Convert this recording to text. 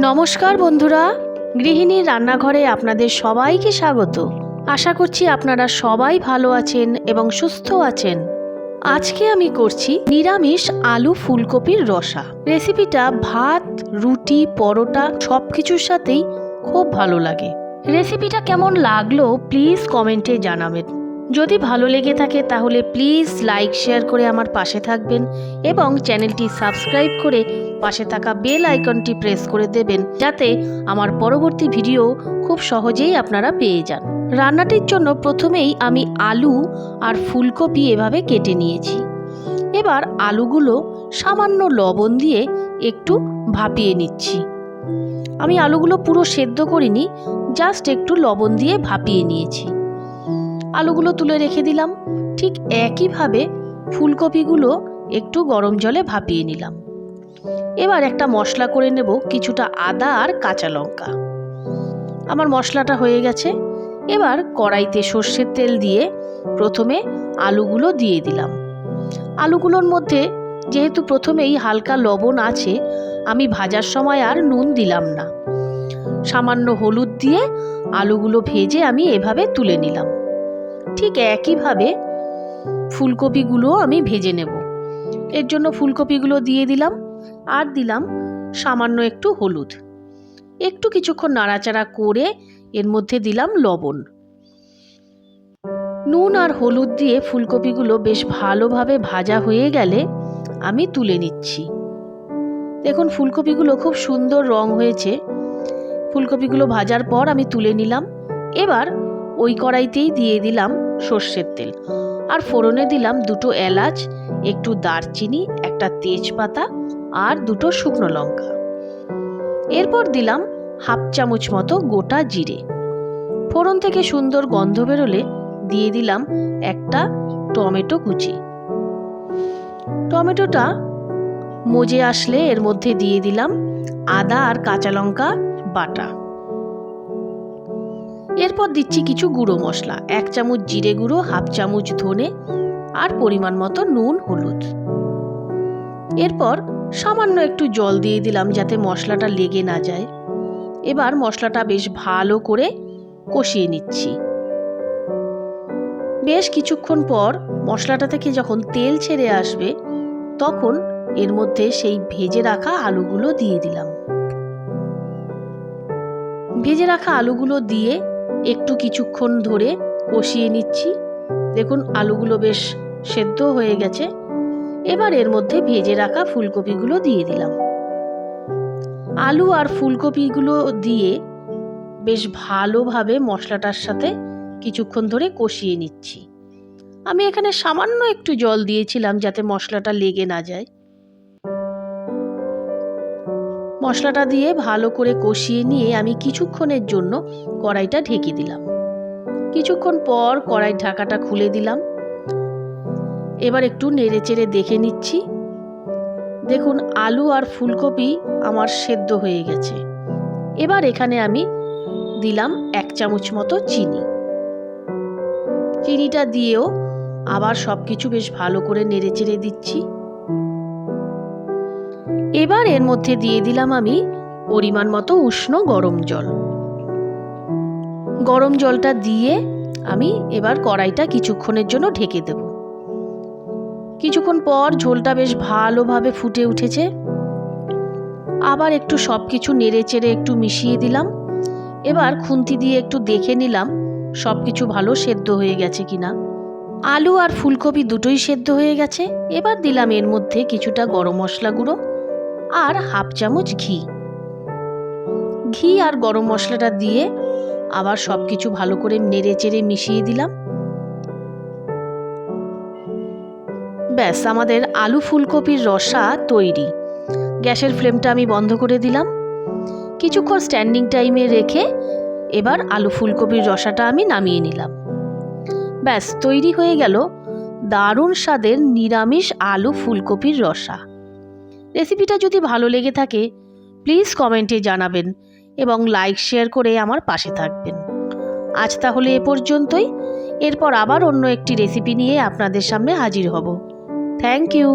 নমস্কার বন্ধুরা, গৃহিণীর রান্নাঘরে আপনাদের সবাইকে স্বাগত। আশা করছি আপনারা সবাই ভালো আছেন এবং সুস্থ আছেন। আজকে আমি করছি নিরামিষ আলু ফুলকপির রসা। রেসিপিটা ভাত, রুটি, পরোটা সব কিছুর সাথেই খুব ভালো লাগে। রেসিপিটা কেমন লাগল প্লিজ কমেন্টে জানাবেন। যদি ভালো লেগে থাকে তাহলে প্লিজ লাইক, শেয়ার করে আমার পাশে থাকবেন এবং চ্যানেলটি সাবস্ক্রাইব করে পাশে থাকা বেল আইকনটি প্রেস করে দেবেন যাতে আমার পরবর্তী ভিডিও খুব সহজেই আপনারা পেয়ে যান। রান্নাটির জন্য প্রথমেই আমি আলু আর ফুলকপি এভাবে কেটে নিয়েছি। এবার আলুগুলো সামান্য লবণ দিয়ে একটু ভাপিয়ে নিচ্ছি। আমি আলুগুলো পুরো সেদ্ধ করিনি, জাস্ট একটু লবণ দিয়ে ভাপিয়ে নিয়েছি। আলুগুলো তুলে রেখে দিলাম। ঠিক একইভাবে ফুলকপিগুলো একটু গরম জলে ভাপিয়ে নিলাম। এবার একটা মশলা করে নেব কিছুটা আদা আর কাঁচা লঙ্কা। আমার মশলাটা হয়ে গেছে। এবার কড়াইতে সর্ষের তেল দিয়ে প্রথমে আলুগুলো দিয়ে দিলাম। আলুগুলোর মধ্যে যেহেতু প্রথমেই হালকা লবণ আছে, আমি ভাজার সময় আর নুন দিলাম না। সামান্য হলুদ দিয়ে আলুগুলো ভেজে আমি এভাবে তুলে নিলাম। ঠিক একইভাবে ফুলকপিগুলো আমি ভেজে নেব। এর জন্য ফুলকপিগুলো দিয়ে দিলাম। আর দিলাম সামান্য একটু হলুদ। একটু কিছুক্ষণ নাড়াচাড়া করে এর মধ্যে দিলাম লবণ। নুন আর হলুদ দিয়ে ফুলকপিগুলো বেশ ভালোভাবে ভাজা হয়ে গেলে আমি তুলে নিচ্ছি। দেখুন, ফুলকপিগুলো খুব সুন্দর রং হয়েছে। ফুলকপিগুলো ভাজার পর আমি তুলে নিলাম। এবার ওই কড়াইতেই দিয়ে দিলাম সর্ষের তেল। আর ফোড়নে দিলাম দুটো এলাচ, একটু দারচিনি, একটা তেজপাতা আর দুটো শুকনো লঙ্কা। এরপর দিলাম হাফ চামচ মতো গোটা জিরে। ফোড়ন থেকে সুন্দর গন্ধ বেরোলে দিয়ে দিলাম একটা টমেটো কুচি। টমেটোটা মজে আসলে এর মধ্যে দিয়ে দিলাম আদা আর কাঁচা লঙ্কা বাটা। এরপর দিচ্ছি কিছু গুঁড়ো মশলা, এক চামচ জিরে গুঁড়ো, হাফ চামচ ধনে আর পরিমাণ মতো নুন, হলুদ। এরপর সামান্য একটু জল দিয়ে দিলাম যাতে মশলাটা লেগে না যায়। এবার মশলাটা বেশ ভালো করে কষিয়ে নিচ্ছি। বেশ কিছুক্ষণ পর মশলাটা থেকে যখন তেল ছেড়ে আসবে, তখন এর মধ্যে সেই ভেজে রাখা আলুগুলো দিয়ে দিলাম। ভেজে রাখা আলুগুলো দিয়ে একটু কিছুক্ষণ ধরে কষিয়ে নিচ্ছি। দেখুন, আলুগুলো বেশ সেদ্ধ হয়ে গেছে। এবার এর মধ্যে ভেজে রাখা ফুলকপিগুলো দিয়ে দিলাম। আলু আর ফুলকপিগুলো দিয়ে বেশ ভালোভাবে মশলাটার সাথে কিছুক্ষণ ধরে কষিয়ে নিচ্ছি। আমি এখানে সামান্য একটু জল দিয়েছিলাম যাতে মশলাটা লেগে না যায়। মশলাটা দিয়ে ভালো করে কষিয়ে নিয়ে আমি কিছুক্ষণের জন্য কড়াইটা ঢেকে দিলাম। কিছুক্ষণ পর কড়াই ঢাকাটা খুলে দিলাম। এবার একটু নেড়ে চেড়ে দেখে নিচ্ছি। দেখুন, আলু আর ফুলকপি আমার সেদ্ধ হয়ে গেছে। এবার এখানে আমি দিলাম এক চামচ মতো চিনি। চিনিটা দিয়েও আবার সব কিছু বেশ ভালো করে নেড়ে চেড়ে দিচ্ছি। এবার এর মধ্যে দিয়ে দিলাম আমি পরিমাণ মতো উষ্ণ গরম জল। গরম জলটা দিয়ে আমি এবার কড়াইটা কিছুক্ষণের জন্য ঢেকে দেব। কিছুক্ষণ পর ঝোলটা বেশ ভালোভাবে ফুটে উঠেছে। আবার একটু সব কিছু নেড়ে চেড়ে একটু মিশিয়ে দিলাম। এবার খুন্তি দিয়ে একটু দেখে নিলাম সব কিছু ভালো সেদ্ধ হয়ে গেছে কিনা। আলু আর ফুলকপি দুটোই সেদ্ধ হয়ে গেছে। এবার দিলাম এর মধ্যে কিছুটা গরম মশলা গুঁড়ো আর হাফ চামচ ঘি। ঘি আর গরম মশলাটা দিয়ে আবার সব কিছু ভালো করে নেড়ে চেড়ে মিশিয়ে দিলাম। ব্যাস, আমাদের আলু ফুলকপির রসা তৈরি। গ্যাসের ফ্লেমটা আমি বন্ধ করে দিলাম। কিছুক্ষণ স্ট্যান্ডিং টাইমে রেখে এবার আলু ফুলকপির রসাটা আমি নামিয়ে নিলাম। ব্যাস, তৈরি হয়ে গেল দারুণ স্বাদের নিরামিষ আলু ফুলকপির রসা। রেসিপিটা যদি ভালো লেগে থাকে, প্লিজ কমেন্টে জানাবেন এবং লাইক, শেয়ার করে আমার পাশে থাকবেন। আজ তাহলে এ পর্যন্তই। এরপর আবার অন্য একটি রেসিপি নিয়ে আপনাদের সামনে হাজির হব। Thank you